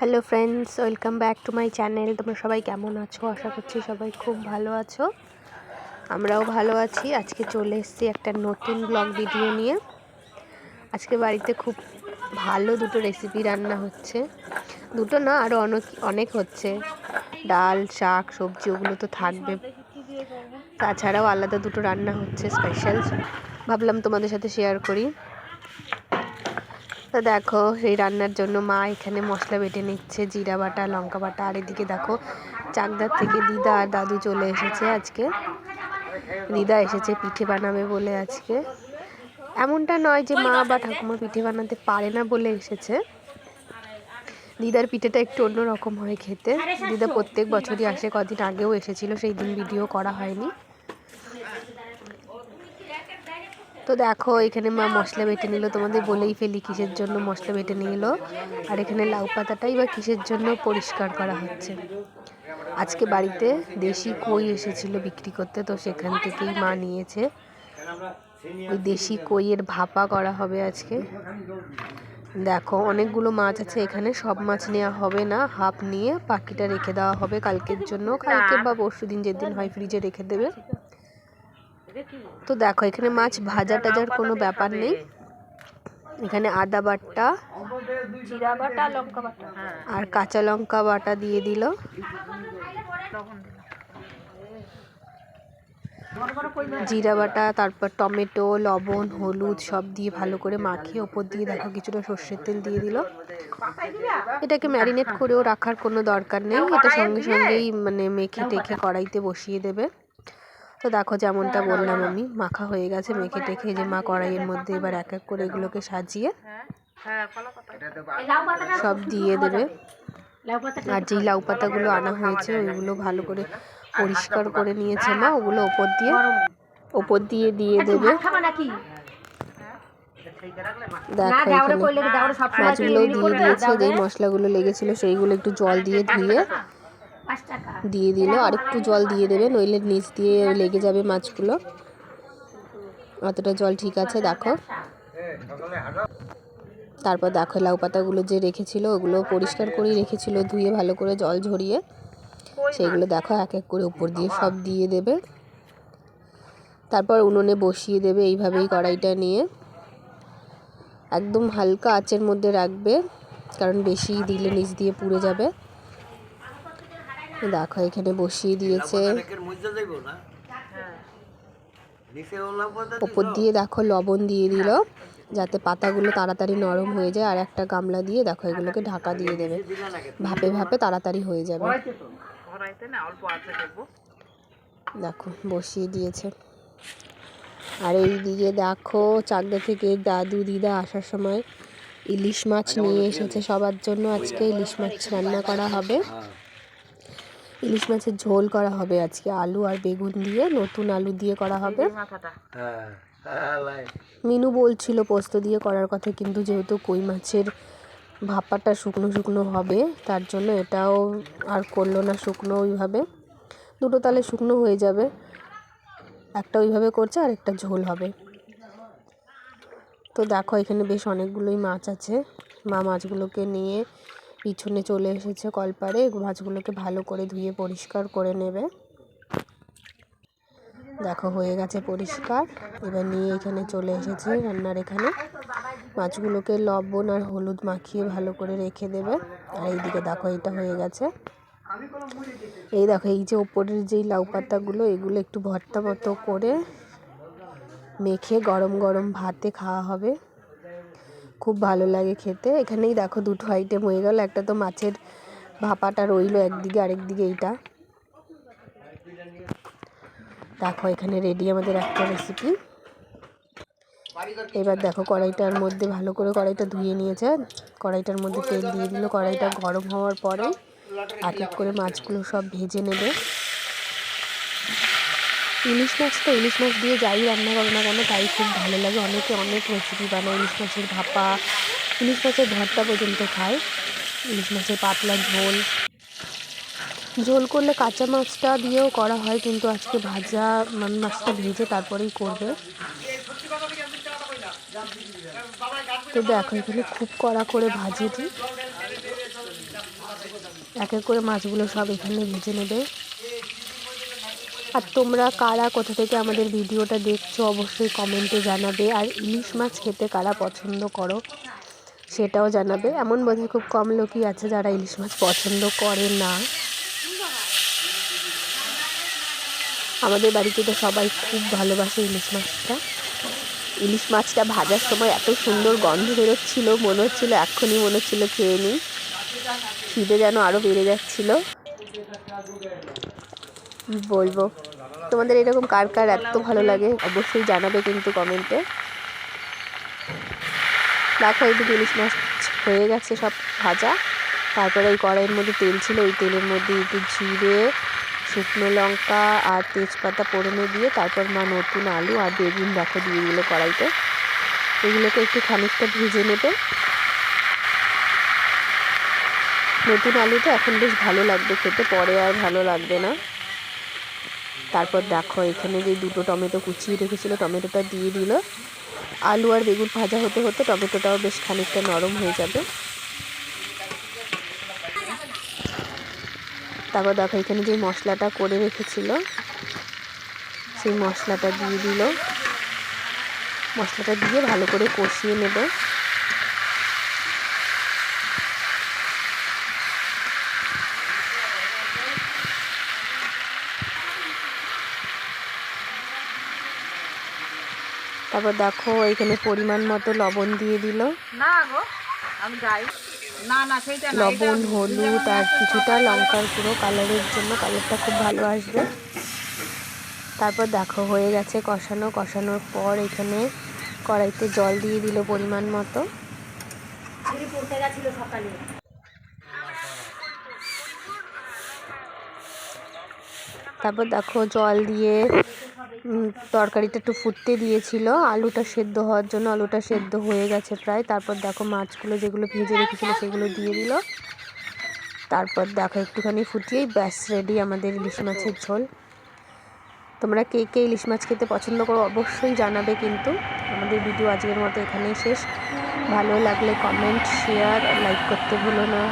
Hello friends welcome back to my channel তোমরা সবাই কেমন আছো? আশা করছি সবাই খুব ভালো আছো। আমরাও ভালো আছি। আজকে চলে এসেছি একটা নতুন ব্লগ ভিডিও নিয়ে। আজকে বাড়িতে খুব ভালো দুটো রেসিপি রান্না হচ্ছে। দুটো না আরও অনেক অনেক হচ্ছে। ডাল, শাক, সবজি, ওগুলো তো থাকবে। তাছাড়াও আলাদা দুটো রান্না হচ্ছে স্পেশাল ভাবলাম তোমাদের সাথে শেয়ার করি। তো দেখো, সেই রান্নার জন্য মা এখানে মশলা বেটে নিচ্ছে, জিরা বাটা, লঙ্কা বাটা। আর এদিকে দেখো, চাকদার থেকে দিদা আর দাদু চলে এসেছে আজকে। দিদা এসেছে পিঠে বানাবে বলে আজকে। এমনটা নয় যে মা বা ঠাকুমা পিঠে বানাতে পারে না বলে এসেছে। দিদার পিঠেটা একটু অন্যরকম হয় খেতে। দিদা প্রত্যেক বছরই আসে, কদিন আগেও এসেছিল, সেই দিন ভিডিও করা হয়নি। তো দেখো, এখানে মা মশলা বেটে নিল। তোমাদের বলেই ফেলি, কিসের জন্য মশলা বেটে নিল? আর এখানে লাউ পাতাটাই বা কিসের জন্য পরিষ্কার করা হচ্ছে? আজকে বাড়িতে দেশি কই এসেছিল বিক্রি করতে, তো সেখান থেকেই মা নিয়েছে। ওই দেশি কইয়ের ভাপা করা হবে আজকে। দেখো, অনেকগুলো মাছ আছে এখানে, সব মাছ নেওয়া হবে না। হাফ নিয়ে পাখিটা রেখে দেওয়া হবে। কালকের জন্য, কালকে বা পরশু দিন যেদিন হয়, ফ্রিজে রেখে দেবে। তো দেখো এখানে মাছ ভাজা টাজার কোনো ব্যাপার নেই। এখানে আদা বাটা জিরা বাটা লঙ্কা বাটা। আর কাঁচা লঙ্কা বাটা দিয়ে দিল। জিরা বাটা তারপর টমেটো লবণ হলুদ সব দিয়ে ভালো করে মাখিয়ে ওপর দিয়ে দেখো কিছুটা সর্ষের তেল দিয়ে দিল। এটাকে ম্যারিনেট করেও রাখার কোনো দরকার নেই। এটা সঙ্গে সঙ্গেই মানে মেখে টেখে কড়াইতে বসিয়ে দেবে। তো দেখো যেমনটা বললাম আমি মাখা হয়ে গেছে মেখে টেখে যে মা কড়াইয়ের মধ্যে এবার এক এক করে এগুলোকে সাজিয়ে সব দিয়ে দেবে। আর যেই লাউ পাতাগুলো আনা হয়েছে ওইগুলো ভালো করে পরিষ্কার করে নিয়েছে মা ওগুলো ওপর দিয়ে ওপর দিয়ে দিয়ে দেবে। দেখো এখানে মাছগুলোও দিয়ে দিয়েছে যেই মশলাগুলো লেগেছিল সেইগুলো একটু জল দিয়ে ধুয়ে দিয়ে দিল আর একটু জল দিয়ে দেবে নইলে নিচ দিয়ে লেগে যাবে মাছগুলো। অতটা জল ঠিক আছে দেখো। তারপর দেখো লাউ পাতাগুলো যে রেখেছিল ওগুলো পরিষ্কার করেই রেখেছিল ধুয়ে ভালো করে জল ঝরিয়ে। সেইগুলো দেখো এক এক করে উপর দিয়ে সব দিয়ে দেবে। তারপর উনুনে বসিয়ে দেবে এইভাবেই কড়াইটা নিয়ে। একদম হালকা আঁচের মধ্যে রাখবে কারণ বেশি দিলে নিচ দিয়ে পুড়ে যাবে। দেখো এখানে বসিয়ে দিয়েছে। ওপর দিয়ে দেখো লবণ দিয়ে দিল যাতে পাতাগুলো তাড়াতাড়ি নরম হয়ে যায় আর একটা গামলা দিয়ে দেখো এগুলোকে ঢাকা দিয়ে দেবে। ভাপে ভাপে তাড়াতাড়ি হয়ে যাবে। দেখো বসিয়ে দিয়েছে। আর এই দিকে দেখো চাকদা থেকে দাদু দিদা আসার সময় ইলিশ মাছ নিয়ে এসেছে সবার জন্য। আজকে ইলিশ মাছ রান্না করা হবে। ইলিশ মাছের ঝোল করা হবে আজকে, আলু আর বেগুন দিয়ে, নতুন আলু দিয়ে করা হবে। মিনু বলছিল পোস্ত দিয়ে করার কথা, কিন্তু যেহেতু কই মাছের ভাপাটা শুকনো শুকনো হবে, তার জন্য এটাও আর করল না শুকনো ওইভাবে। দুটো তালে শুকনো হয়ে যাবে, একটা ওইভাবে করছে আর একটা ঝোল হবে। তো দেখো, এখানে বেশ অনেকগুলোই মাছ আছে। মা মাছগুলোকে নিয়ে পিছনে চলে এসেছে কলপারে মাছগুলোকে ভালো করে ধুয়ে পরিষ্কার করে নেবে। দেখো, হয়ে গেছে পরিষ্কার। এবার নিয়ে এখানে চলে এসেছে রান্নার এখানে। মাছগুলোকে লবণ আর হলুদ মাখিয়ে ভালো করে রেখে দেবে। আর এইদিকে দেখো, এটা হয়ে গেছে। এই দেখো, এই যে ওপরের যেই লাউ পাতাগুলো, এগুলো একটু ভর্তা মতো করে মেখে গরম গরম ভাতে খাওয়া হবে। খুব ভালো লাগে খেতে। এখানেই দেখো দুটো আইটেম হয়ে গেল। একটা তো মাছের ভাপাটা রইল একদিকে, আরেকদিকে এইটা। দেখো এখানে রেডি আমাদের একটা রেসিপি এবার দেখো কড়াইটার মধ্যে ভালো করে কড়াইটা ধুয়ে নিয়েছে। কড়াইটার মধ্যে তেল দিয়ে দিল। কড়াইটা গরম হওয়ার পরে এক এক করে মাছগুলো সব ভেজে নেবে। ইলিশ মাছ তো ইলিশ মাছ দিয়ে যাই রান্না করো না কেন? তাই খুব ভালো লাগে। অনেকে অনেক রেসিপি বানায় ইলিশ মাছের ভাপা। ইলিশ মাছের ভর্তা পর্যন্ত খায়। ইলিশ মাছের পাতলা ঝোল। ঝোল করলে কাঁচা মাছটা দিয়েও করা হয়, কিন্তু আজকে ভাজা মানে মাছটা ভেজে তারপরেই করবে। তো দেখো, এখানে খুব কড়া করে ভাজে দিই এক এক করে মাছগুলো সব এখানে ভেজে নেবে। আর তোমরা কারা, কোথা থেকে আমাদের ভিডিওটা দেখছ, অবশ্যই কমেন্টে জানাবে। আর ইলিশ মাছ খেতে কারা পছন্দ করো, সেটাও জানাবে। এমন বোধহয় খুব কম লোকই আছে যারা ইলিশ মাছ পছন্দ করে না। আমাদের বাড়িতে তো সবাই খুব ভালোবাসে ইলিশ মাছটা। ইলিশ মাছটা ভাজার সময় এত সুন্দর গন্ধ বেরোচ্ছিল, মনে হচ্ছিল এক্ষুনি মনে হচ্ছিল খেয়ে নিই। খিদে যেন আরও বেড়ে যাচ্ছিল। বলব। তোমাদের এরকম কার কার এত ভালো লাগে, অবশ্যই জানাবে কিন্তু কমেন্টে। দেখো এইদিকে ইলিশ মাছ হয়ে গেছে সব ভাজা। তারপরে ওই কড়াইয়ের মধ্যে তেল ছিল, ওই তেলের মধ্যে একটু জিরে, শুকনো লঙ্কা আর তেজপাতা পোড়নে দিয়ে তারপর মা নতুন আলু আর বেগুন, দেখো, দিয়ে দিল কড়াইতে। এগুলোকে একটু খানিকটা ভেজে নেবে। নতুন আলুটা এখন বেশ ভালো লাগবে খেতে, পরে আর ভালো লাগবে না। তারপর দেখো, এখানে যে দুটো টমেটো কুচিয়ে রেখেছিলো, টমেটোটা দিয়ে দিল। আলু আর বেগুন ভাজা হতে হতে টমেটোটাও বেশ খানিকটা নরম হয়ে যাবে। তারপর দেখো, এখানে যে মশলাটা করে রেখেছিল, সেই মশলাটা দিয়ে দিল। মশলাটা দিয়ে ভালো করে কষিয়ে নেবে। তারপর দেখো এখানে পরিমাণ মতো লবণ দিয়ে দিল। না গো আমি যাই। লবণ হলুদ আর কিছুটা লঙ্কার পুরো কালারের জন্য কালারটা খুব ভালো আসবে। তারপর দেখো হয়ে গেছে কষানো। কষানোর পর এখানে কড়াইতে জল দিয়ে দিল পরিমাণ মতো। তারপর দেখো জল দিয়ে তরকারিটা একটু ফুটতে দিয়েছিল। আলুটা সেদ্ধ হওয়ার জন্য আলুটা সেদ্ধ হয়ে গেছে প্রায়। তারপর দেখো মাছগুলো যেগুলো ভেজে রেখেছিলো সেগুলো দিয়ে দিল। তারপর দেখো একটুখানি ফুটিয়েই ব্যাস রেডি আমাদের ইলিশ মাছের ঝোল। তোমরা কে কে ইলিশ মাছ খেতে পছন্দ করো অবশ্যই জানাবে কিন্তু। আমাদের ভিডিও আজকের মতো এখানেই শেষ। ভালো লাগলে কমেন্ট শেয়ার লাইক করতে ভুলো না।